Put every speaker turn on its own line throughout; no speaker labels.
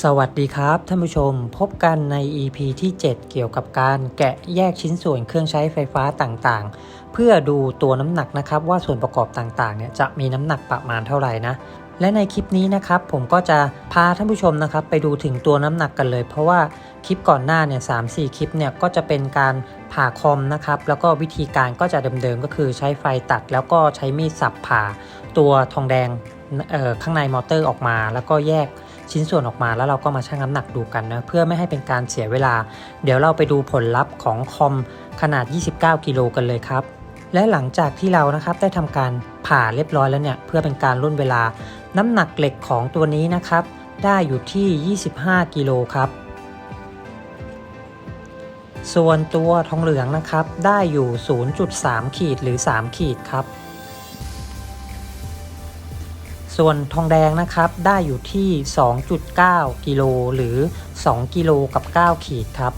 สวัสดีครับท่านผู้ชมพบกันใน EP ที่ 7 เกี่ยวกับการแกะแยกชิ้นส่วนเครื่องใช้ไฟฟ้าต่างๆ เพื่อดูตัวน้ำหนักนะครับว่าส่วนประกอบต่างๆเนี่ยจะมีน้ำหนักประมาณเท่าไหร่นะและในคลิปนี้นะครับผมก็จะพาท่านผู้ชมนะครับไปดูถึงตัวน้ำหนักกันเลย เพราะว่าคลิปก่อนหน้าเนี่ยสามสี่คลิปเนี่ยก็จะเป็นการผ่าคอมนะครับแล้วก็วิธีการก็จะเดิมๆก็คือใช้ไฟตัด แล้วก็ใช้มีดสับผ่าตัวทองแดงข้างในมอเตอร์ออกมา แล้วก็แยก ชิ้นส่วนออกมาแล้วเราก็มาชั่งน้ำหนักดูกันนะเพื่อไม่ให้เป็นการเสียเวลา เดี๋ยวเราไปดูผลลัพธ์ของคอมขนาด 29 กิโลกันเลยครับ และหลังจากที่เรานะครับได้ทำการผ่าเรียบร้อยแล้วเนี่ยเพื่อเป็นการล่นเวลา น้ำหนักเหล็กของตัวนี้นะครับ ได้อยู่ที่ 25 กิโลครับส่วนตัวทองเหลืองนะครับ ได้อยู่ 0.3 ขีดหรือ 3 ขีดครับ ส่วนทองแดงนะครับได้อยู่ที่ 2.9 กิโลหรือ 2 กิโลกับ 9 ขีดครับ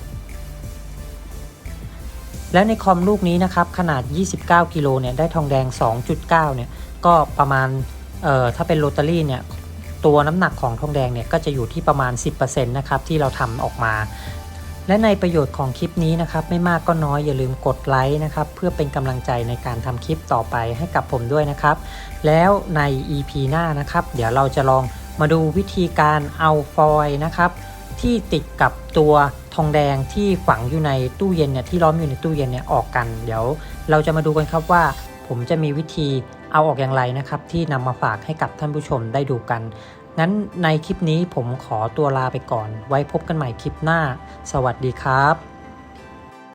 และในคอมลูกนี้นะครับขนาด 29 กิโลเนี่ยได้ทองแดง 2.9 เนี่ยก็ประมาณเอ่อถ้าเป็นโรตารี่เนี่ยตัวน้ำหนักของทองแดงเนี่ยก็จะอยู่ที่ประมาณ 10%นะครับที่เราทำออกมา และในประโยชน์ของคลิปนี้นะครับไม่มากก็น้อยอย่าลืมกดไลค์นะครับเพื่อเป็นกำลังใจในการทำคลิปต่อไปให้กับผมด้วยนะครับ แล้วใน EP หน้านะครับ เดี๋ยวเราจะลองมาดูวิธีการเอาฟอยล์นะครับที่ติดกับตัวทองแดงที่ฝังอยู่ในตู้เย็นเนี่ยที่ล้อมอยู่ในตู้เย็นเนี่ยออกกัน เดี๋ยวเราจะมาดูกันครับว่า ผมจะมีวิธีเอาออกอย่างไรนะครับ ที่นำมาฝากให้กับท่านผู้ชมได้ดูกัน งั้นในคลิปนี้ผมขอตัวลาไปก่อน ไว้พบกันใหม่คลิปหน้า สวัสดีครับ